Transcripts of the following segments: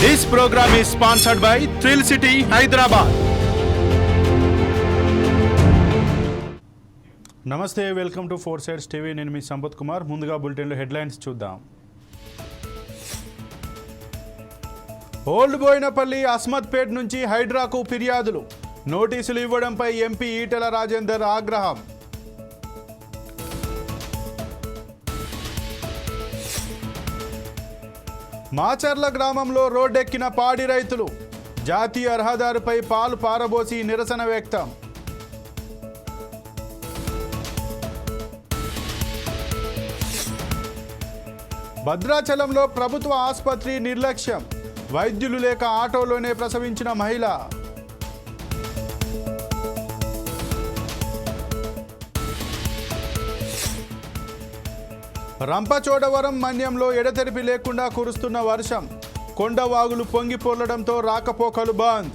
This program is sponsored by thrill city Hyderabad నమస్తే welcome to four sides TV నేను మీ సంపత్ కుమార్. ముందుగా బులెటిన్లో హెడ్లైన్స్ చూద్దాం. ఓల్డ్ బోయినపల్లి అస్మత్పేట్ నుంచి హైడ్రాకు ఫిర్యాదులు. నోటీసులు ఇవ్వడంపై ఎంపీ ఈటెల రాజేందర్ ఆగ్రహం. మాచర్ల గ్రామంలో రోడ్డెక్కిన పాడి రైతులు జాతీయ రహదారిపై పాలు పారబోసి నిరసన వ్యక్తం. భద్రాచలంలో ప్రభుత్వ ఆసుపత్రి నిర్లక్ష్యం. వైద్యులు లేక ఆటోలోనే ప్రసవించిన మహిళ. రంపచోడవరం మన్యంలో ఎడతెరిపి లేకుండా కురుస్తున్న వర్షం. కొండవాగులు పొంగి పొర్లడంతో రాకపోకలు బంద్.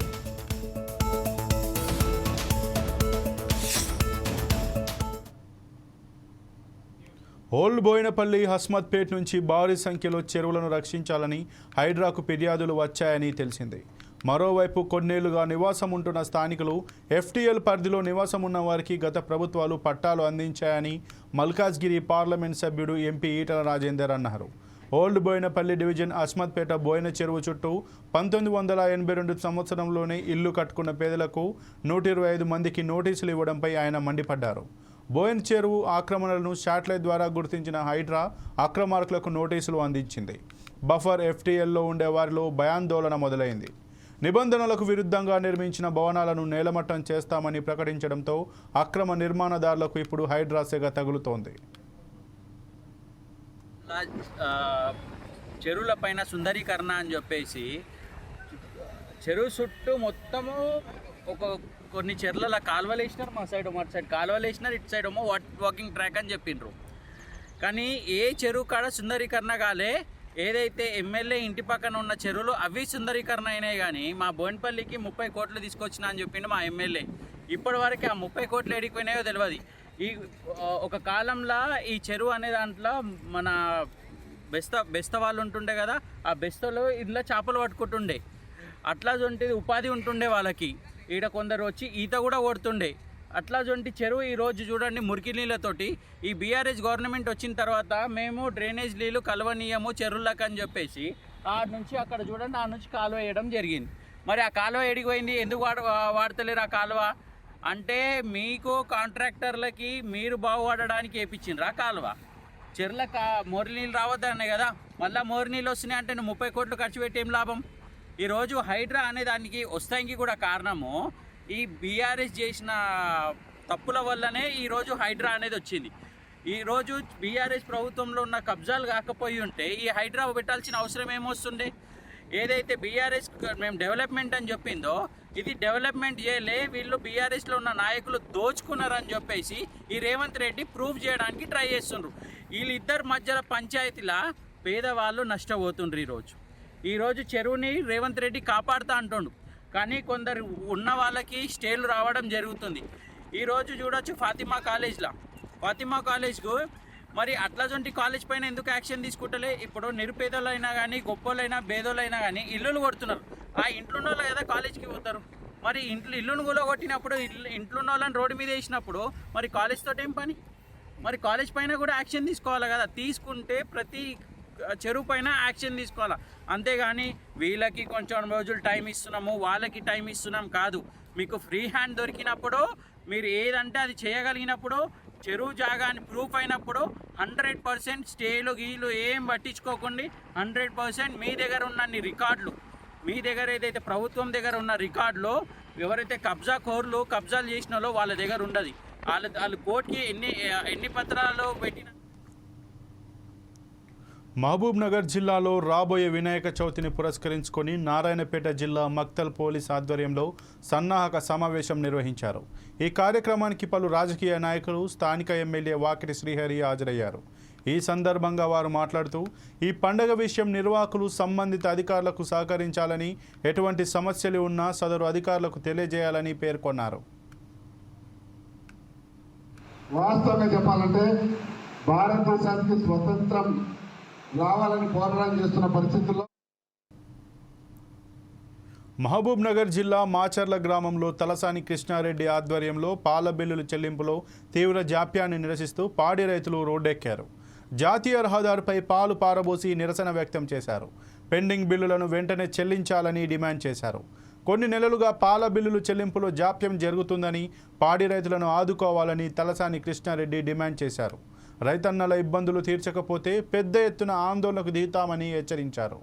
ఓల్డ్ బోయినపల్లి హస్మత్పేట్ నుంచి భారీ సంఖ్యలో చెరువులను రక్షించాలని హైడ్రాకు ఫిర్యాదులు వచ్చాయని తెలిసింది. మరోవైపు కొన్నేళ్ళుగా నివాసం ఉంటున్న స్థానికులు ఎఫ్టీఎల్ పరిధిలో నివాసం ఉన్న వారికి గత ప్రభుత్వాలు పట్టాలు అందించాయని మల్కాజ్గిరి పార్లమెంట్ సభ్యుడు ఎంపీ ఈటల రాజేందర్ అన్నారు. ఓల్డ్ బోయినపల్లి డివిజన్ అస్మత్పేట బోయిన చెరువు చుట్టూ పంతొమ్మిది వందల ఎనభై రెండు సంవత్సరంలోనే ఇల్లు కట్టుకున్న పేదలకు నూట ఇరవై ఐదు మందికి నోటీసులు ఇవ్వడంపై ఆయన మండిపడ్డారు. బోయన్ చెరువు ఆక్రమణలను శాటిలైట్ ద్వారా గుర్తించిన హైడ్రా అక్రమార్కులకు నోటీసులు అందించింది. బఫర్ ఎఫ్టీఎల్లో ఉండే వారిలో భయాందోళన మొదలైంది. నిబంధనలకు విరుద్ధంగా నిర్మించిన భవనాలను నేలమట్టం చేస్తామని ప్రకటించడంతో అక్రమ నిర్మాణదారులకు ఇప్పుడు హైడ్రాసేగా తగులుతోంది. చెరువుల పైన సుందరీకరణ అని చెప్పేసి చెరువు చుట్టూ మొత్తము ఒక కొన్ని చెర్ల కాలువలు వేసినారు మా సైడ్ మా సైడ్ కాలువలు వేసినారు ఇటు సైడ్ ఏమో వాట్ వాకింగ్ ట్రాక్ అని చెప్పిండ్రు కానీ ఏ చెరువు కాడ సుందరీకరణ కాలే ఏదైతే ఎమ్మెల్యే ఇంటి పక్కన ఉన్న చెరువులు అవి సుందరీకరణ అయినాయి కానీ మా బోయినపల్లికి ముప్పై కోట్లు తీసుకొచ్చిన అని చెప్పిండు మా ఎమ్మెల్యే. ఇప్పటి వరకు ఆ ముప్పై కోట్లు ఎడిగిపోయినాయో తెలియదు ఈ ఒక కాలంలో ఈ చెరువు అనే దాంట్లో మన బెస్త బెస్త వాళ్ళు ఉంటుండే కదా ఆ బెస్తలో ఇంట్లో చేపలు పట్టుకుంటుండే. అట్లా జొంటిది ఉపాధి ఉంటుండే వాళ్ళకి. ఈడ కొందరు వచ్చి ఈత కూడా కొడుతుండే. అట్లాంటి చెరువు ఈ రోజు చూడండి మురికి నీళ్ళతోటి. ఈ బీఆర్ఎస్ గవర్నమెంట్ వచ్చిన తర్వాత మేము డ్రైనేజ్ నీళ్ళు కలవనీయము చెరువులకు అని చెప్పేసి ఆ నుంచి అక్కడ చూడండి ఆ నుంచి కాలువ వేయడం జరిగింది. మరి ఆ కాలువ ఎడిగిపోయింది ఎందుకు వాడ వాడతలేరు ఆ కాలువ? అంటే మీకు కాంట్రాక్టర్లకి మీరు బాగుపడడానికి వేయించిండ్రు ఆ కాలువ? చెర్ల కా మోరి నీళ్ళు రావద్దనే కదా. మళ్ళీ మోరి నీళ్ళు వస్తున్నాయి అంటే నువ్వు ముప్పై కోట్లు ఖర్చు పెట్టి ఏం లాభం ఈరోజు హైడ్రా అనే దానికి వస్తానికి కూడా కారణము ఈ బీఆర్ఎస్ చేసిన తప్పుల వల్లనే ఈరోజు హైడ్రా అనేది వచ్చింది. ఈరోజు బీఆర్ఎస్ ప్రభుత్వంలో ఉన్న కబ్జాలు కాకపోయి ఉంటే ఈ హైడ్రా పెట్టాల్సిన అవసరం ఏమొస్తుండే ఏదైతే బీఆర్ఎస్ మేము డెవలప్మెంట్ అని చెప్పిందో ఇది డెవలప్మెంట్ చేయలే వీళ్ళు బీఆర్ఎస్లో ఉన్న నాయకులు దోచుకున్నారని చెప్పేసి ఈ రేవంత్ రెడ్డి ప్రూవ్ చేయడానికి ట్రై చేస్తుండ్రు. వీళ్ళిద్దరి మధ్యలో పంచాయతీలా పేదవాళ్ళు నష్టపోతుండ్రు ఈరోజు ఈరోజు చెరువుని రేవంత్ రెడ్డి కాపాడుతా అంటుండు. కానీ కొందరు ఉన్న వాళ్ళకి స్టేలు రావడం జరుగుతుంది. ఈరోజు చూడొచ్చు ఫాతిమా కాలేజ్లో. ఫాతిమా కాలేజ్కు మరి అట్లాంటి కాలేజ్ పైన ఎందుకు యాక్షన్ తీసుకుంటలే? ఇప్పుడు నిరుపేదలైనా కానీ గొప్పలైనా బేదోలైనా కానీ ఇల్లులు కొడుతున్నారు. ఆ ఇంట్లో ఉన్న వాళ్ళు కదా కాలేజ్కి పోతారు. మరి ఇంట్లో ఇల్లును కూడా కొట్టినప్పుడు ఇల్లు ఇంట్లో ఉన్న వాళ్ళని రోడ్డు మీద వేసినప్పుడు మరి కాలేజ్తో ఏం పని? మరి కాలేజ్ పైన కూడా యాక్షన్ తీసుకోవాలి కదా. తీసుకుంటే ప్రతి చెరువు పైన యాక్షన్ తీసుకోవాలి? అంతేగాని వీళ్ళకి కొంచెం రోజులు టైం ఇస్తున్నాము వాళ్ళకి టైం ఇస్తున్నాం కాదు. మీకు ఫ్రీ హ్యాండ్ దొరికినప్పుడు మీరు ఏదంటే అది చేయగలిగినప్పుడు చెరువు జాగాని ప్రూఫ్ అయినప్పుడు హండ్రెడ్ పర్సెంట్ స్టేలు గీలు ఏం పట్టించుకోకండి హండ్రెడ్ పర్సెంట్ మీ దగ్గర ఉన్న అన్ని రికార్డులు మీ దగ్గర ఏదైతే ప్రభుత్వం దగ్గర ఉన్న రికార్డులో ఎవరైతే కబ్జా కోర్లు కబ్జాలు చేసినాలో వాళ్ళ దగ్గర ఉండదు. వాళ్ళ వాళ్ళు కోర్టుకి ఎన్ని ఎన్ని పత్రాలు పెట్టిన మహబూబ్నగర్ జిల్లాలో రాబోయే వినాయక చవితిని పురస్కరించుకొని నారాయణపేట జిల్లా మక్తల్ పోలీస్ ఆధ్వర్యంలో సన్నాహక సమావేశం నిర్వహించారు. ఈ కార్యక్రమానికి పలు రాజకీయ నాయకులు స్థానిక ఎమ్మెల్యే వాకిటి శ్రీహరి హాజరయ్యారు. ఈ సందర్భంగా వారు మాట్లాడుతూ ఈ పండగ విషయం నిర్వాహకులు సంబంధిత అధికారులకు సహకరించాలని ఎటువంటి సమస్యలు ఉన్నా సదరు అధికారులకు తెలియజేయాలని పేర్కొన్నారు. వాస్తవంగా చెప్పాలంటే భారతదేశానికి స్వతంత్రం రావాలని పోరాటం చేస్తున్న పరిస్థితుల్లో మహబూబ్ నగర్ జిల్లా మాచర్ల గ్రామంలో తలసాని కృష్ణారెడ్డి ఆధ్వర్యంలో పాల బిల్లుల చెల్లింపులో తీవ్ర జాప్యాన్ని నిరసిస్తూ పాడి రైతులు రోడ్డెక్కారు. జాతీయ రహదారిపై పాలు పారబోసి నిరసన వ్యక్తం చేశారు. పెండింగ్ బిల్లులను వెంటనే చెల్లించాలని డిమాండ్ చేశారు. కొన్ని నెలలుగా పాల బిల్లులు చెల్లింపులో జాప్యం జరుగుతుందని పాడి రైతులను ఆదుకోవాలని తలసాని కృష్ణారెడ్డి డిమాండ్ చేశారు. రైతన్నల ఇబ్బందులు తీర్చకపోతే పెద్ద ఎత్తున ఆందోళనకు దిగుతామని హెచ్చరించారు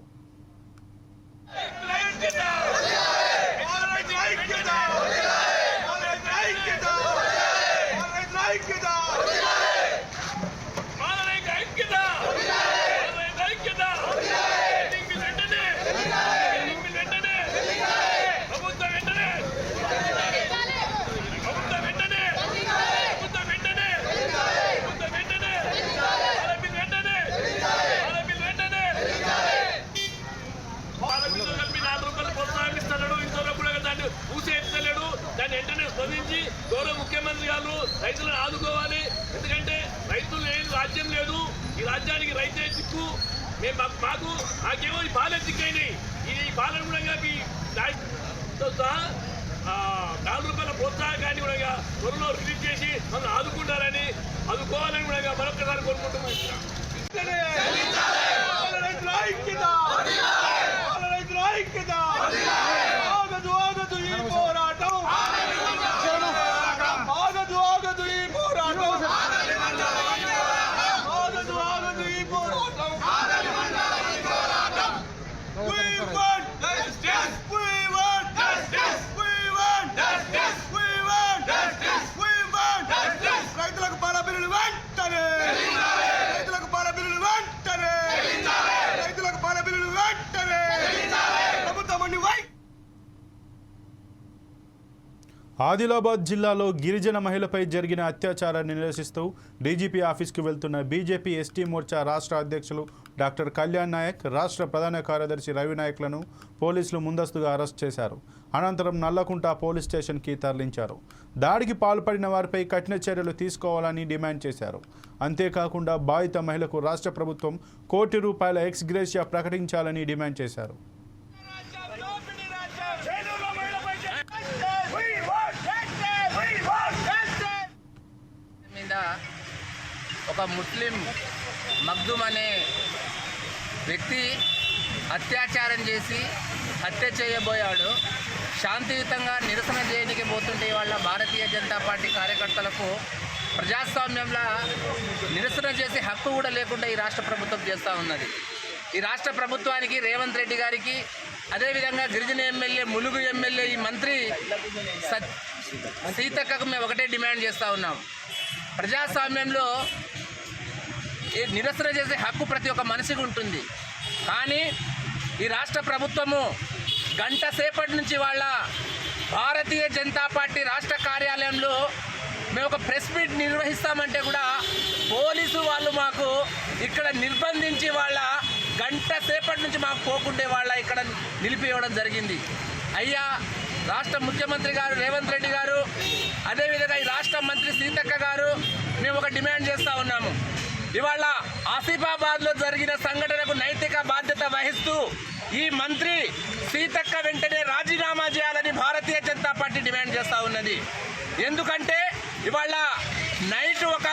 పాలకులు కలిపి నాలుగు రూపాయలు ప్రోత్సాహిస్తున్నాడు ఇంకో రూపాయలు దాన్ని ఊసి ఎత్తలేడు దాన్ని వెంటనే స్పందించి గౌరవ ముఖ్యమంత్రి గారు రైతులను ఆదుకోవాలి ఎందుకంటే రైతులు లేని రాజ్యం లేదు. ఈ రాజ్యానికి రైతే దిక్కు. మేము మాకు- మాకు మాకేమో ఈ బాలే దిక్కైనాయి. ఈ పాలన కూడా ఈ సహా ఆ, నాలుగు రూపాయల ప్రోత్సాహకాన్ని కూడా త్వరలో రిలీజ్ చేసి మనం ఆదుకుంటారని ఆదుకోవాలని కూడా మరొకసారి కోరుకుంటున్నాం రైతుల ఐక్యత రైతుల ఐక్యత ఆగదు ఆగదు ఈ పోరాటం ఆగదు ఆగదు ఈ పోరాటం ఆగదు ఆగదు ఈ పోరాటం We want justice. We want justice. We want justice. We want justice. We want justice. రైతులకు పాల బిల్లులు వెంటనే రైతులకు పాల బిల్లులు వెంటనే రైతులకు పాల బిల్లులు వెంటనే ప్రభుత్వం అన్ని వై ఆదిలాబాద్ జిల్లాలో గిరిజన మహిళపై జరిగిన అత్యాచారాన్ని నిరసిస్తూ డీజీపీ ఆఫీస్కు వెళ్తున్న బీజేపీ ఎస్టీ మోర్చా రాష్ట్ర అధ్యక్షులు డాక్టర్ కళ్యాణ్ నాయక్ రాష్ట్ర ప్రధాన కార్యదర్శి రవి నాయక్లను పోలీసులు ముందస్తుగా అరెస్ట్ చేశారు. అనంతరం నల్లకుంట పోలీస్ స్టేషన్కి తరలించారు. దాడికి పాల్పడిన వారిపై కఠిన చర్యలు తీసుకోవాలని డిమాండ్ చేశారు. అంతేకాకుండా బాధిత మహిళకు రాష్ట్ర ప్రభుత్వం కోటి రూపాయల ఎక్స్ గ్రేషియా ప్రకటించాలని డిమాండ్ చేశారు. ఒక ముస్లిం మగ్దుమ్ అనే వ్యక్తి అత్యాచారం చేసి హత్య చేయబోయాడు. శాంతియుతంగా నిరసన చేయడానికి పోతుంటే వాళ్ళ భారతీయ జనతా పార్టీ కార్యకర్తలకు ప్రజాస్వామ్యంలో నిరసన చేసే హక్కు కూడా లేకుండా ఈ రాష్ట్ర ప్రభుత్వం చేస్తూ ఉన్నది. ఈ రాష్ట్ర ప్రభుత్వానికి రేవంత్ రెడ్డి గారికి అదేవిధంగా గిరిజన ఎమ్మెల్యే ములుగు ఎమ్మెల్యే ఈ మంత్రి సత్ సీతక్కకు మేము ఒకటే డిమాండ్ చేస్తూ ఉన్నాం. ప్రజాస్వామ్యంలో నిరసన చేసే హక్కు ప్రతి ఒక్క మనిషికి ఉంటుంది. కానీ ఈ రాష్ట్ర ప్రభుత్వము గంట సేపటి నుంచి వాళ్ళ భారతీయ జనతా పార్టీ రాష్ట్ర కార్యాలయంలో మేము ఒక ప్రెస్ మీట్ నిర్వహిస్తామంటే కూడా పోలీసు వాళ్ళు మాకు ఇక్కడ నిర్బంధించి వాళ్ళ గంట సేపటి నుంచి మాకు పోకుండే వాళ్ళ ఇక్కడ నిలిపివేయడం జరిగింది. అయ్యా రాష్ట్ర ముఖ్యమంత్రి గారు రేవంత్ రెడ్డి గారు అదేవిధంగా ఈ రాష్ట్ర మంత్రి సీతక్క గారు మేము ఒక డిమాండ్ చేస్తూ ఉన్నాము. ఇవాళ ఆసిఫాబాద్లో జరిగిన సంఘటనకు నైతిక బాధ్యత వహిస్తూ ఈ మంత్రి సీతక్క వెంటనే రాజీనామా చేయాలని భారతీయ జనతా పార్టీ డిమాండ్ చేస్తూ ఉన్నది. ఎందుకంటే ఇవాళ నైట్ ఒక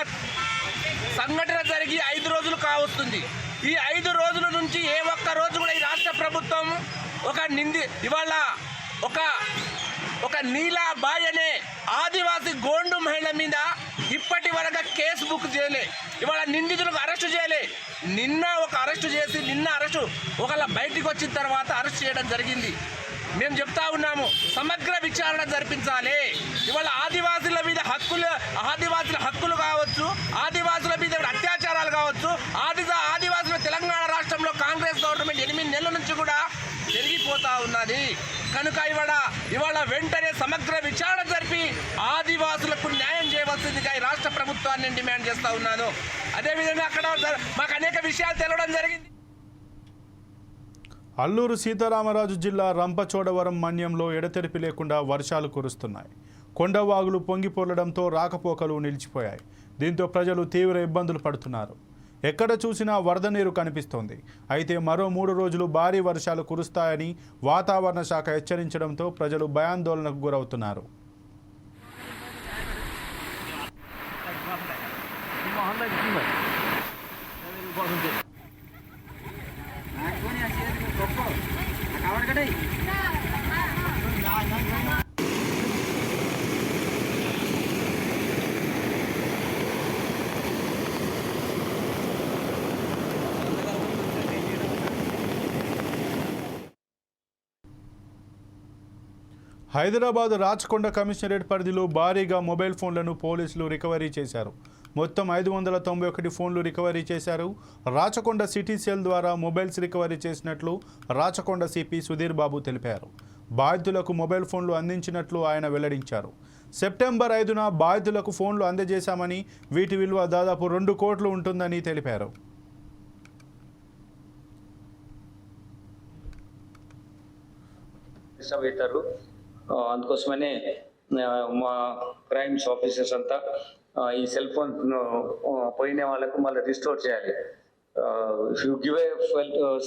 సంఘటన జరిగి ఐదు రోజులు కావస్తుంది. ఈ ఐదు రోజుల నుంచి ఏ ఒక్క రోజు కూడా ఈ రాష్ట్ర ప్రభుత్వం ఒక నింది ఇవాళ ఒక ఒక నీలాబాయ్ అనే ఆదివాసి గోండు మహిళ మీద ఇప్పటి వరకు కేసు బుక్ చేయలే. ఇవాళ నిందితులకు అరెస్టు చేయలే. నిన్న ఒక అరెస్టు చేసి నిన్న అరెస్టు ఒకళ్ళ బయటికి వచ్చిన తర్వాత అరెస్ట్ చేయడం జరిగింది. మేము చెప్తా ఉన్నాము సమగ్ర విచారణ జరిపించాలి. ఇవాళ ఆదివాసుల మీద హక్కులు ఆదివాసుల హక్కులు కావచ్చు ఆదివాసుల మీద అత్యాచారాలు కావచ్చు ఆది ఆదివాసుల తెలంగాణ రాష్ట్రంలో కాంగ్రెస్ గవర్నమెంట్ ఎనిమిది నెలల నుంచి కూడా పెరిగిపోతా ఉన్నది. కనుక ఇవాళ ఇవాళ వెంటనే సమగ్ర విచారణ జరిపి ఆదివాసులకు న్యాయం చేయవలసిందిగా ఈ రాష్ట్ర ప్రభుత్వాన్ని డిమాండ్ చేస్తా ఉన్నాను. అదేవిధంగా అక్కడ మాకు అనేక విషయాలు తెలవడం జరిగింది. అల్లూరు సీతారామరాజు జిల్లా రంపచోడవరం మన్యంలో ఎడతెరిపి లేకుండా వర్షాలు కురుస్తున్నాయి. కొండవాగులు పొంగిపొర్లడంతో రాకపోకలు నిలిచిపోయాయి. దీంతో ప్రజలు తీవ్ర ఇబ్బందులు పడుతున్నారు. ఎక్కడ చూసినా వరద నీరు కనిపిస్తోంది. అయితే మరో మూడు రోజులు భారీ వర్షాలు కురుస్తాయని వాతావరణ శాఖ హెచ్చరించడంతో ప్రజలు భయాందోళనకు గురవుతున్నారు. హైదరాబాద్ రాచకొండ కమిషనరేట్ పరిధిలో భారీగా మొబైల్ ఫోన్లను పోలీసులు రికవరీ చేశారు. మొత్తం ఐదు వందల తొంభై ఒకటి ఫోన్లు రికవరీ చేశారు. రాచకొండ సిటీ సెల్ ద్వారా మొబైల్స్ రికవరీ చేసినట్లు రాచకొండ సిపి సుధీర్ బాబు తెలిపారు. బాధితులకు మొబైల్ ఫోన్లు అందించినట్లు ఆయన వెల్లడించారు. సెప్టెంబర్ ఐదున బాధితులకు ఫోన్లు అందజేశామని వీటి విలువ దాదాపు రెండు కోట్లు ఉంటుందని తెలిపారు. అందుకోసమనే ఆ, మా క్రైమ్స్ ఆఫీసర్స్ అంతా ఆ, ఈ సెల్ ఫోన్ పోయిన వాళ్ళకు మళ్ళీ రిస్టోర్ చేయాలి if you give a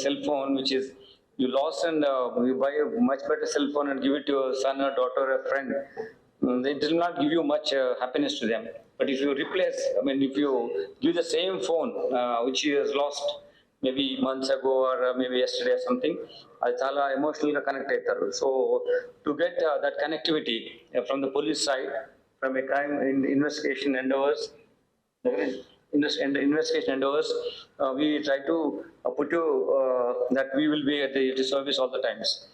cell phone which is you lost and you buy much better cell phone and give it your son daughter friend it will not give you much uh, happiness to them. But if you replace, I mean, if you give the same phone uh, which he has lost maybe months ago or uh, maybe yesterday or something, అది చాలా ఎమోషనల్గా connect అవుతారు so to get that connectivity from the police side from a crime investigation end overs invest- and investigation endeavors, uh, we try to uh, put you uh, that we will be at the, at the service all the times.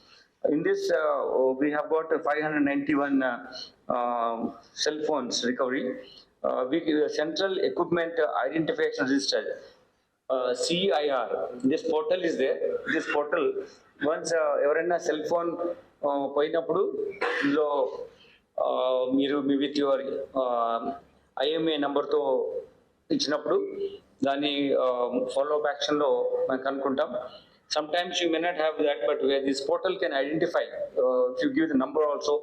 In this, uh, we have got 591 uh, um, cell phones recovery. Uh, we uh, central equipment identification register. CIR this portal is they this portal once ఎవరైనా cell phone పోయినప్పుడు ఇందులో మీరు me with your IMA నంబర్తో ఇచ్చినప్పుడు దాన్ని follow up యాక్షన్లో మనం కనుక్కుంటాం sometimes you may not have that but this portal can identify you give the number also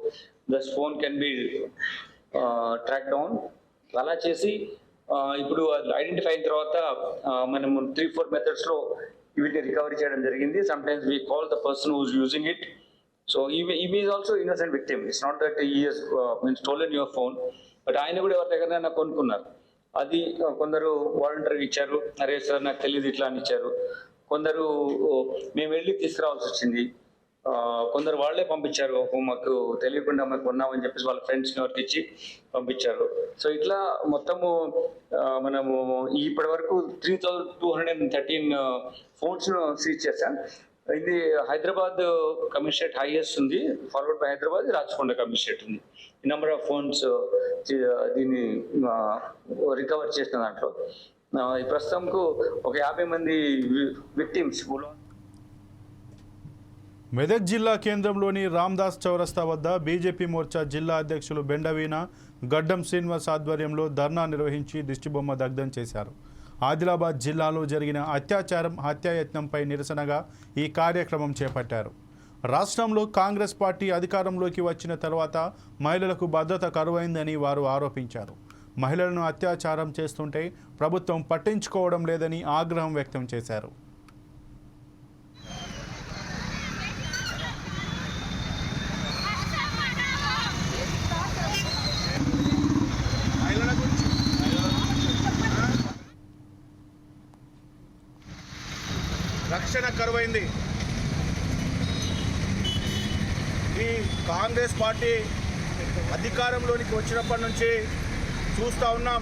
thus phone can be track down అలా చేసి ఇప్పుడు ఐడెంటిఫై అయిన తర్వాత మనము త్రీ ఫోర్ మెథడ్స్లో వీటిని రికవరీ చేయడం జరిగింది. Sometimes we call the person who's using it so ఈమె is also innocent victim it's not that is mean stolen your phone but ఆయన కూడా ఎవరి దగ్గర కొనుక్కున్నారు. అది కొందరు వాలంటీర్ ఇచ్చారు. అరే సార్ నాకు తెలియదు ఇట్లా అని ఇచ్చారు. కొందరు మేము వెళ్ళి తీసుకురావాల్సి వచ్చింది. కొందరు వాళ్ళే పంపించారు. మాకు తెలియకుండా మాకు ఉన్నామని చెప్పేసి వాళ్ళ ఫ్రెండ్స్ని ఎవరికి ఇచ్చి పంపించారు. సో ఇట్లా మొత్తము మనము ఇప్పటి వరకు three thousand two hundred and thirteen phones seize చేశాం. ఇది హైదరాబాద్ కమిషనరేట్ హైయెస్ట్ ఉంది. Forward by Hyderabad Rachakonda commissionerate ఉంది. ఈ నెంబర్ ఆఫ్ ఫోన్స్ దీన్ని రికవర్ చేసిన దాంట్లో. ఈ ప్రస్తుతంకు ఒక యాభై మంది విక్టిమ్స్ మెదక్ జిల్లా కేంద్రంలోని రామ్దాస్ చౌరస్తా వద్ద బీజేపీ మోర్చా జిల్లా అధ్యక్షులు బెండవీన గడ్డం శ్రీనివాస్ ఆధ్వర్యంలో ధర్నా నిర్వహించి దిష్టిబొమ్మ దగ్ధం చేశారు. ఆదిలాబాద్ జిల్లాలో జరిగిన అత్యాచారం హత్యాయత్నంపై నిరసనగా ఈ కార్యక్రమం చేపట్టారు. రాష్ట్రంలో కాంగ్రెస్ పార్టీ అధికారంలోకి వచ్చిన తర్వాత మహిళలకు భద్రత కరువైందని వారు ఆరోపించారు. మహిళలను అత్యాచారం చేస్తుంటే ప్రభుత్వం పట్టించుకోవడం లేదని ఆగ్రహం వ్యక్తం చేశారు రక్షణ కరువైంది ఈ కాంగ్రెస్ పార్టీ అధికారంలోనికి వచ్చినప్పటి నుంచి చూస్తూ ఉన్నాం.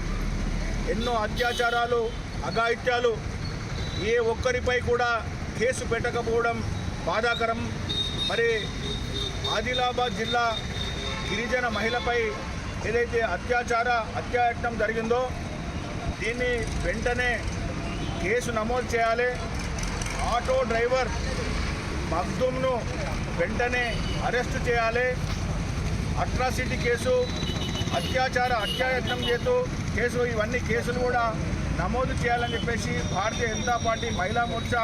ఎన్నో అత్యాచారాలు అఘాయిత్యాలు ఏ ఒక్కరిపై కూడా కేసు పెట్టకపోవడం బాధాకరం. మరి ఆదిలాబాద్ జిల్లా గిరిజన మహిళపై ఏదైతే అత్యాచార అత్యాయత్నం జరిగిందో దీన్ని వెంటనే కేసు నమోదు చేయాలి. ఆటో డ్రైవర్ మగ్దుమ్ను వెంటనే అరెస్టు చేయాలి. అట్రాసిటీ కేసు అత్యాచార అత్యాయత్నం చేస్తూ కేసు ఇవన్నీ కేసులు కూడా నమోదు చేయాలని చెప్పేసి భారతీయ జనతా పార్టీ మహిళా మోర్చా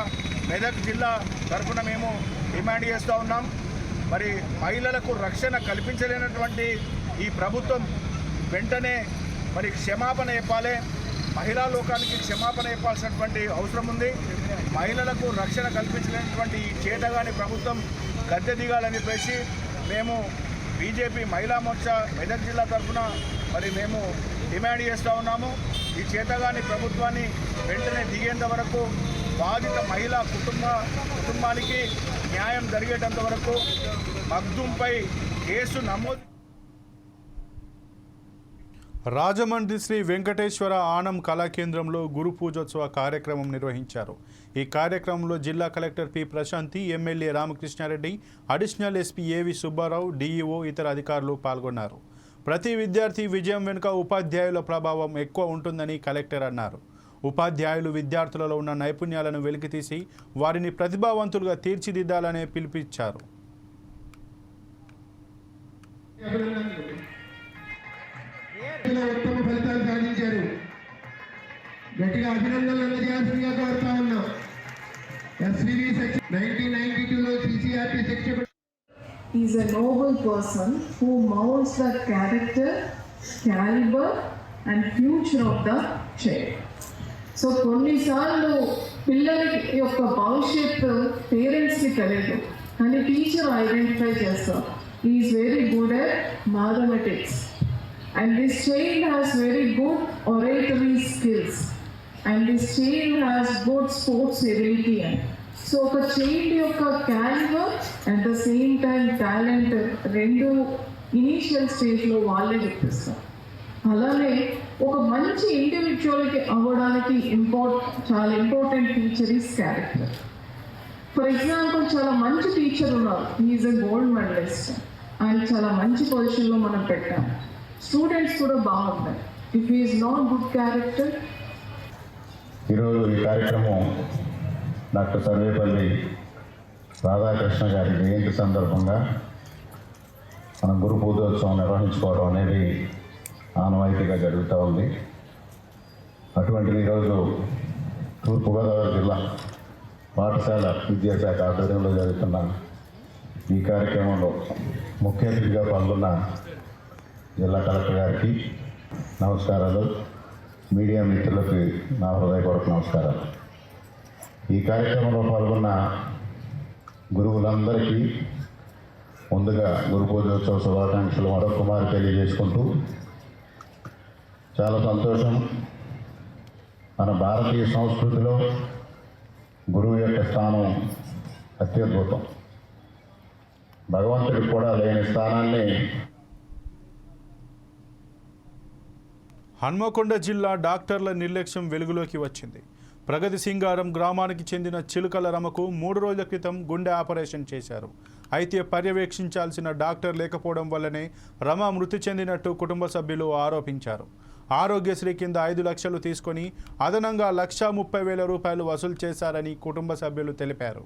మెదక్ జిల్లా తరఫున మేము డిమాండ్ చేస్తూ ఉన్నాం. మరి మహిళలకు రక్షణ కల్పించలేనటువంటి ఈ ప్రభుత్వం వెంటనే మరి క్షమాపణ చెప్పాలి. మహిళా లోకానికి క్షమాపణ చెప్పాల్సినటువంటి అవసరం ఉంది. మహిళలకు రక్షణ కల్పించలేనటువంటి ఈ చేతగాని ప్రభుత్వం గద్దె దిగాలని చెప్పేసి మేము బీజేపీ మహిళా మోర్చా మెదక్ జిల్లా తరఫున మరి మేము డిమాండ్ చేస్తూ ఉన్నాము. ఈ చేతగాని ప్రభుత్వాన్ని వెంటనే దిగేంత వరకు బాధిత మహిళా కుటుంబ కుటుంబానికి న్యాయం జరిగేటంత వరకు మగ్దుంపై కేసు నమోదు రాజమండ్రి శ్రీ వెంకటేశ్వర ఆనం కళాకేంద్రంలో గురు పూజోత్సవ కార్యక్రమం నిర్వహించారు. ఈ కార్యక్రమంలో జిల్లా collector P Prashanti MLA Ramakrishnareddy additional SP AV Subbarao DEO ఇతర అధికారులు పాల్గొన్నారు. ప్రతి విద్యార్థి విజయం వెనుక ఉపాధ్యాయుల ప్రభావం ఎక్కువ ఉంటుందని కలెక్టర్ అన్నారు. ఉపాధ్యాయులు విద్యార్థులలో ఉన్న నైపుణ్యాలను వెలికితీసి వారిని ప్రతిభావంతులుగా తీర్చిదిద్దాలనే పిలుపిచ్చారు ఇలా ఉత్తమ ఫలితాలు సాధించారు. గట్టిగా అభినందనలు అందజేయాల్సిందిగా కోరుతా ఉన్నాం. ఎస్వివి సెక్షన్ నైన్టీన్ నైన్టీ టూలో సిసిఆర్టీ శిక్ష He's a noble person who mounts the character, caliber, and future of the child. So కొన్నిసార్లు పిల్లలకి యొక్క భవిష్యత్తు పేరెంట్స్కి తెలియదు. కానీ టీచర్ ఐడెంటిఫై చేస్తాం is very good at mathematics and this child has very good oratory skills and this child has good sports ability and so ఒక child యొక్క calibre at the same time talent రెండు initial స్టేజ్లో వాళ్ళే గుర్తిస్తారు అలానే ఒక మంచి ఇండివిజువల్కి అవ్వడానికి ఇంపార్ట్ చాలా important teacher is character for example చాలా మంచి టీచర్ ఉన్నారు. ఈజ్ ఎ గోల్డ్ మెడలిస్ట్ ఆయన చాలా మంచి పొజిషన్లో మనం పెట్టాం. స్టూడెంట్స్ కూడా బాగుంటాయి if is not good character ఈరోజు ఈ కార్యక్రమం డాక్టర్ సర్వేపల్లి రాధాకృష్ణ గారి జయంతి సందర్భంగా మనం గురు పూజోత్సవం నిర్వహించుకోవడం అనేది ఆనవాయితీగా జరుగుతూ ఉంది. అటువంటిది ఈరోజు తూర్పుగోదావరి జిల్లా పాఠశాల విద్యాశాఖ ఆధ్వర్యంలో జరుగుతున్న ఈ కార్యక్రమంలో ముఖ్య అతిథిగా పాల్గొన్న జిల్లా కలెక్టర్ గారికి నమస్కారాలు. మీడియా మిత్రులకి నా హృదయపూర్వక నమస్కారాలు. ఈ కార్యక్రమంలో పాల్గొన్న గురువులందరికీ ముందుగా గురు పూజోత్సవ శుభాకాంక్షలు మరొక మారి తెలియజేసుకుంటూ చాలా సంతోషం. మన భారతీయ సంస్కృతిలో గురువు యొక్క స్థానం అత్యద్భుతం. భగవంతుడికి కూడా లేని స్థానాన్ని హన్మకొండ జిల్లా డాక్టర్ల నిర్లక్ష్యం వెలుగులోకి వచ్చింది. ప్రగతి సింగారం గ్రామానికి చెందిన చిలుకల రమకు మూడు రోజుల క్రితం గుండె ఆపరేషన్ చేశారు. అయితే పర్యవేక్షించాల్సిన డాక్టర్ లేకపోవడం వల్లనే రమ మృతి చెందినట్టు కుటుంబ సభ్యులు ఆరోపించారు. ఆరోగ్యశ్రీ కింద ఐదు లక్షలు తీసుకొని అదనంగా లక్షా ముప్పై వేల రూపాయలు వసూలు చేశారని కుటుంబ సభ్యులు తెలిపారు.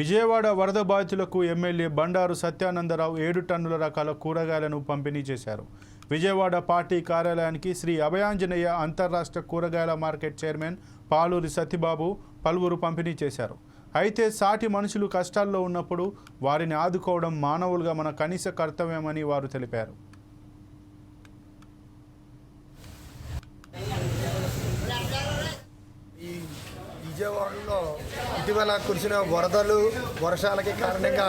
విజయవాడ వరద బాధితులకు ఎమ్మెల్యే బండారు సత్యానందరావు ఏడు టన్నుల రకాల కూరగాయలను పంపిణీ చేశారు. విజయవాడ పార్టీ కార్యాలయానికి శ్రీ అభయాంజనేయ అంతర్రాష్ట్ర కూరగాయల మార్కెట్ చైర్మన్ పాలూరి సత్యబాబు పలువురు పంపిణీ చేశారు. అయితే సాటి మనుషులు కష్టాల్లో ఉన్నప్పుడు వారిని ఆదుకోవడం మానవులుగా మన కనీస కర్తవ్యమని వారు తెలిపారు ఈ విజయవాడలో ఇటీవల కురిసిన వరదలు వర్షాలకి కారణంగా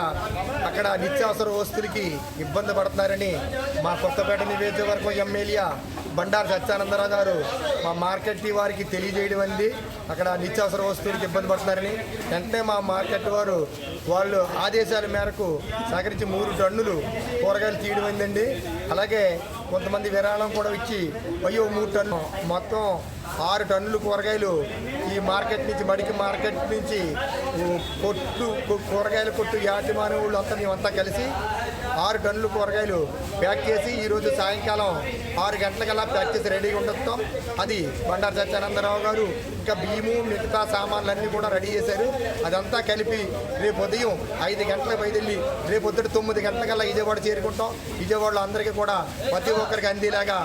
అక్కడ నిత్యావసర వస్తువులకి ఇబ్బంది పడుతున్నారని మా కొత్తపేట నియోజకవర్గం ఎమ్మెల్యే బండారు సత్యానందరావు గారు మా మార్కెట్ వారికి తెలియజేయడం అంది. అక్కడ నిత్యావసర వస్తువులకి ఇబ్బంది పడుతున్నారని వెంటనే మా మార్కెట్ వారు వాళ్ళు ఆదేశాల మేరకు సహకరించి మూడు టన్నులు కూరగాయలు తీయడం అయిందండి అలాగే కొంతమంది విరాళం కూడా ఇచ్చి అయ్యో మూడు టన్ను మొత్తం ఆరు టన్నులు కూరగాయలు ఈ మార్కెట్ నుంచి మడికి మార్కెట్ నుంచి కొట్టు కూరగాయల కొట్టు యాజమాన్య వాళ్ళు అంతా మేమంతా కలిసి ఆరు టన్నులు కూరగాయలు ప్యాక్ చేసి ఈరోజు సాయంకాలం ఆరు గంటలకల్లా ప్యాక్ చేసి రెడీగా ఉండొస్తాం. అది బండారు సత్యానందరావు గారు ఇంకా బియ్యము మిగతా సామాన్లు అన్నీ కూడా రెడీ చేశారు. అదంతా కలిపి రేపు ఉదయం ఐదు గంటలకు బయలుదేరి రేపు పొద్దుట తొమ్మిది గంటలకల్లా విజయవాడ చేరుకుంటాం. విజయవాడలో అందరికీ కూడా ప్రతి ఒక్కరికి అందేలాగా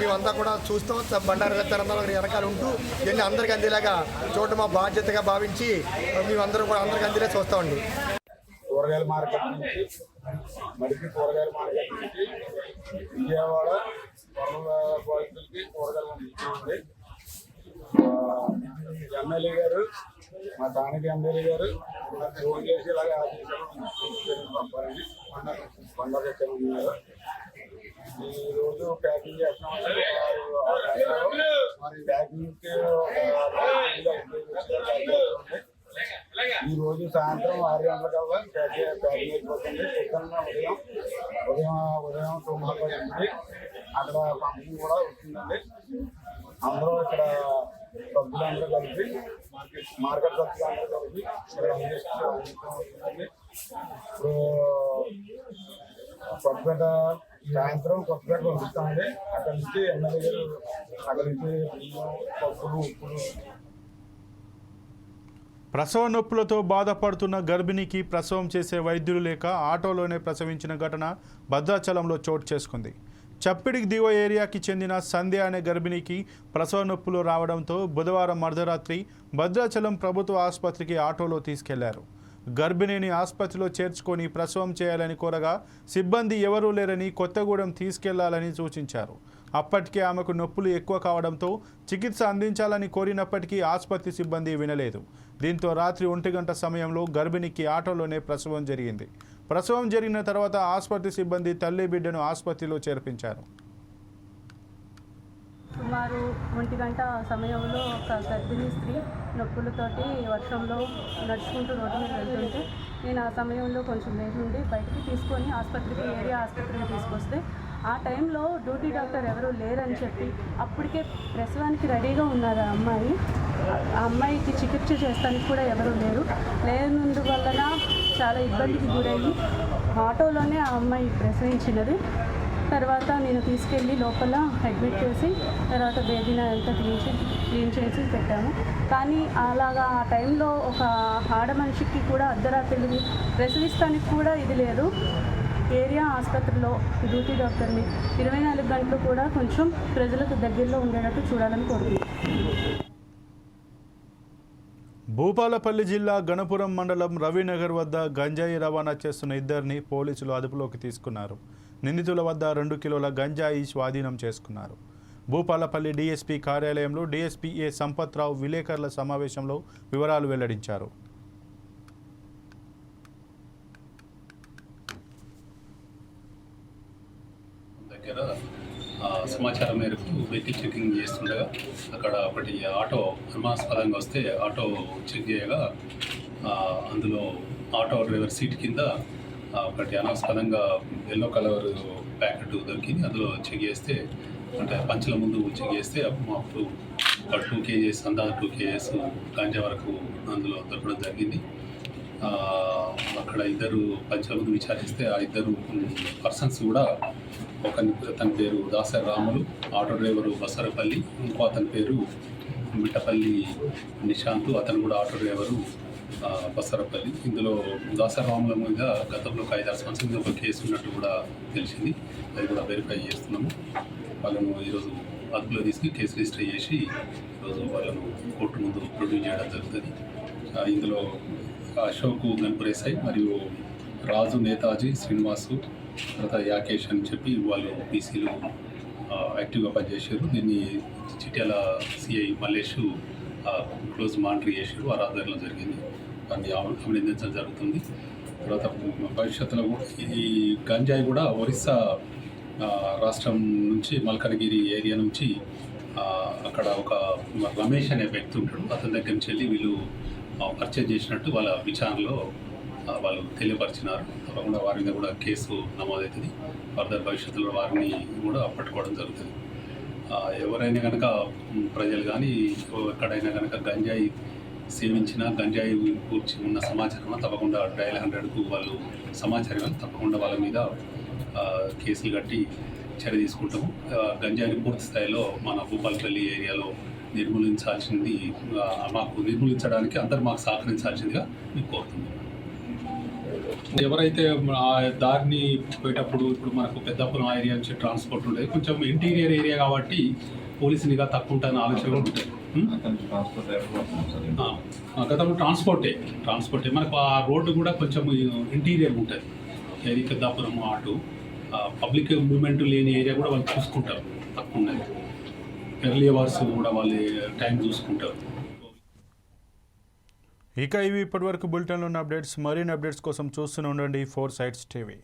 మేమంతా కూడా చూస్తాం. బండారు సత్యానందరావు గారి వెనకాల ఉంటూ ఇవన్నీ అందరికీ అందేలాగా చూడటం మా బాధ్యతగా భావించి మేమందరం కూడా అందరికీ అందేలా చూస్తామండి. కూరగాయల మార్కెట్ నుంచి మరికి కూరగాయల మార్కెట్ నుంచి విజయవాడ బాధితులకి కూరగాయలు పంపించామండి ఎమ్మెల్యే గారు మా స్థానిక ఎమ్మెల్యే గారు ఫోన్ చేసి ఇలాగే ఆదేశాలు పంపాలని పండగ పెట్టామని గారు ఈ రోజు ప్యాకింగ్ చేస్తున్నామండి మరి ప్యాకింగ్ ఈ రోజు సాయంత్రం ఆరు గంటలకల్లా ప్యాకేజ్ ప్యాకేజ్ అయిపోతుంది పొద్దున్న ఉదయం. ఉదయం ఉదయం తొమ్మిది పడింది అక్కడ పంపింగ్ కూడా వస్తుందండి. అందరూ ఇక్కడ సభ్యులందరూ కలిపి మార్కెట్ సభ్యులందరూ కలిపి ఇక్కడ వస్తుందండి. ఇప్పుడు కొత్తపేట సాయంత్రం కొత్తపేట పంపిస్తామండి. అక్కడ నుంచి ఎమ్మెల్యే గారు అక్కడ నుంచి పప్పులు ఉప్పులు ప్రసవ నొప్పులతో బాధపడుతున్న గర్భిణికి ప్రసవం చేసే వైద్యులు లేక ఆటోలోనే ప్రసవించిన ఘటన భద్రాచలంలో చోటు చేసుకుంది. చప్పిడి దివ ఏరియాకి చెందిన సంధ్య అనే గర్భిణికి ప్రసవ నొప్పులు రావడంతో బుధవారం అర్ధరాత్రి భద్రాచలం ప్రభుత్వ ఆసుపత్రికి ఆటోలో తీసుకెళ్ళారు. గర్భిణిని ఆసుపత్రిలో చేర్చుకొని ప్రసవం చేయాలని కోరగా సిబ్బంది ఎవరూ లేరని కొత్తగూడెం తీసుకెళ్ళాలని సూచించారు. అప్పటికే ఆమెకు నొప్పులు ఎక్కువ కావడంతో చికిత్స అందించాలని కోరినప్పటికీ ఆసుపత్రి సిబ్బంది వినలేదు. దీంతో రాత్రి ఒంటి గంట సమయంలో గర్భిణికి ఆటోలోనే ప్రసవం జరిగింది. ప్రసవం జరిగిన తర్వాత ఆసుపత్రి సిబ్బంది తల్లి బిడ్డను ఆసుపత్రిలో చేర్పించారు. సుమారు ఒంటి గంట సమయంలో ఒక గర్భిణీ స్త్రీ నొప్పులతోటి వర్షంలో నడుచుకుంటూ రోడ్డు మీద వెళ్తుంటే నేను ఆ సమయంలో కొంచెం లేట్ బయటికి తీసుకొని ఆసుపత్రికి ఏరియా ఆసుపత్రికి తీసుకొస్తే ఆ టైంలో డ్యూటీ డాక్టర్ ఎవరు లేరని చెప్పి అప్పటికే ప్రసవానికి రెడీగా ఉన్నారు ఆ అమ్మాయి. ఆ అమ్మాయికి చికిత్స చేస్తానికి కూడా ఎవరు లేరు. లేనందువలన చాలా ఇబ్బందికి గురయ్యి ఆటోలోనే ఆ అమ్మాయి ప్రసవించినది. తర్వాత నేను తీసుకెళ్ళి లోపల అడ్మిట్ చేసి తర్వాత బేబీని అంతా క్లీన్ చేసి క్లీన్ చేసి పెట్టాము. కానీ అలాగా ఆ టైంలో ఒక ఆడ మనిషికి కూడా అర్ధరాత్రి ప్రసవిస్తానికి కూడా ఇది లేదు. ఏరియా ఆసుపత్రిలో డ్యూటీ డాక్టర్ని ఇరవై నాలుగు గంటలు కూడా కొంచెం ప్రజలకు దగ్గరలో ఉండేటట్టు చూడాలని కోరుకుంటున్నాను. భూపాలపల్లి జిల్లా గణపురం మండలం రవినగర్ వద్ద గంజాయి రవాణా చేస్తున్న ఇద్దరిని పోలీసులు అదుపులోకి తీసుకున్నారు. నిందితుల వద్ద రెండు కిలోల గంజాయి స్వాధీనం చేసుకున్నారు. భూపాలపల్లి డీఎస్పీ కార్యాలయంలో డీఎస్పీ ఏ సంపత్రావు విలేకరుల సమావేశంలో వివరాలు వెల్లడించారు. దగ్గర సమాచారం మేరకు వెహికల్ చెకింగ్ చేస్తుండగా అక్కడ ఒకటి ఆటో అనుమానాస్పదంగా వస్తే ఆటో చెక్ చేయగా అందులో ఆటో డ్రైవర్ సీట్ కింద ఒకటి అనవసరంగా ఎల్లో కలర్ ప్యాకెట్ దొరికింది. అందులో చెక్ చేస్తే అంటే పంచుల ముందు చెక్ చేస్తే అప్పుడు ఒక టూ కేజీస్ అందా టూ కేజీస్ గాంజా వరకు అందులో దొరకడం జరిగింది. అక్కడ ఇద్దరు పంచాల ముందు విచారిస్తే ఆ ఇద్దరు పర్సన్స్ కూడా ఒక అతని పేరు దాసరి రాములు ఆటో డ్రైవరు బసరపల్లి ఇంకో అతని పేరు మిట్టపల్లి నిశాంత్ అతను కూడా ఆటో డ్రైవరు ఆ, ఇందులో దాసరాముల మీద గతంలో ఒక ఐదారు సంవత్సరం మీద ఒక కేసు ఉన్నట్టు కూడా తెలిసింది. అది కూడా వెరిఫై చేస్తున్నాము. వాళ్ళను ఈరోజు అదుపులో తీసుకుని కేసు రిజిస్టర్ చేసి ఈరోజు వాళ్ళను కోర్టు ముందు ప్రొడ్యూస్ చేయడం జరుగుతుంది. ఇందులో అశోక్ గన్పురేసాయి మరియు రాజు నేతాజీ శ్రీనివాసు తర్వాత యాకేష్ అని చెప్పి వాళ్ళు బీసీలు యాక్టివ్గా పనిచేశారు. దీన్ని Chityala CI Mallesh close monitor చేశారు. ఆ రాజధానిలో జరిగింది. దాన్ని అభినందించడం జరుగుతుంది. తర్వాత భవిష్యత్తులో కూడా ఈ గంజాయి కూడా ఒరిస్సా రాష్ట్రం నుంచి మల్కనగిరి ఏరియా నుంచి అక్కడ ఒక రమేష్ అనే వ్యక్తి ఉంటాడు. అతని దగ్గర నుంచి వెళ్ళి వీళ్ళు పర్చేజ్ చేసినట్టు వాళ్ళ విచారణలో వాళ్ళు తెలియపరిచినారు. తప్పకుండా వారి మీద కూడా కేసు నమోదవుతుంది ఫర్దర్ భవిష్యత్తులో వారిని కూడా పట్టుకోవడం జరుగుతుంది. ఎవరైనా కనుక ప్రజలు కానీ ఎక్కడైనా కనుక గంజాయి సేవించిన గంజాయి కూర్చి ఉన్న సమాచారం తప్పకుండా డయల్ హండ్రెడ్కు వాళ్ళు సమాచారం తప్పకుండా వాళ్ళ మీద కేసులు కట్టి చర్య తీసుకుంటాము. గంజాయిని పూర్తి స్థాయిలో మన భూపాలపల్లి ఏరియాలో నిర్మూలించాల్సింది మాకు నిర్మూలించడానికి అందరు మాకు సహకరించాల్సిందిగా మేము కోరుతున్నాం ఎవరైతే ఆ దారిని పోయేటప్పుడు ఇప్పుడు మనకు పెద్దపురం ఏరియా నుంచి ట్రాన్స్పోర్ట్ ఉండేది కొంచెం ఇంటీరియర్ ఏరియా కాబట్టి పోలీసునిగా తక్కువ ఉంటుందని ఆలోచన కూడా ఉంటుంది. గతంలో ట్రాన్స్పోర్టే ట్రాన్స్పోర్టే మనకు ఆ రోడ్డు కూడా కొంచెం ఇంటీరియర్ ఉంటుంది. ఏది పెద్దాపురం అటు పబ్లిక్ మూవ్మెంట్ లేని ఏరియా కూడా వాళ్ళు చూసుకుంటారు. తక్కువ ఉన్నది ఎర్లీ అవర్స్ కూడా వాళ్ళు టైం చూసుకుంటారు. ఇక ఇవి ఇప్పటివరకు బులెటిన్లో ఉన్న అప్డేట్స్ మరిన్ని అప్డేట్స్ కోసం చూస్తూనే ఉండండి ఫోర్ సైట్స్ టీవీ.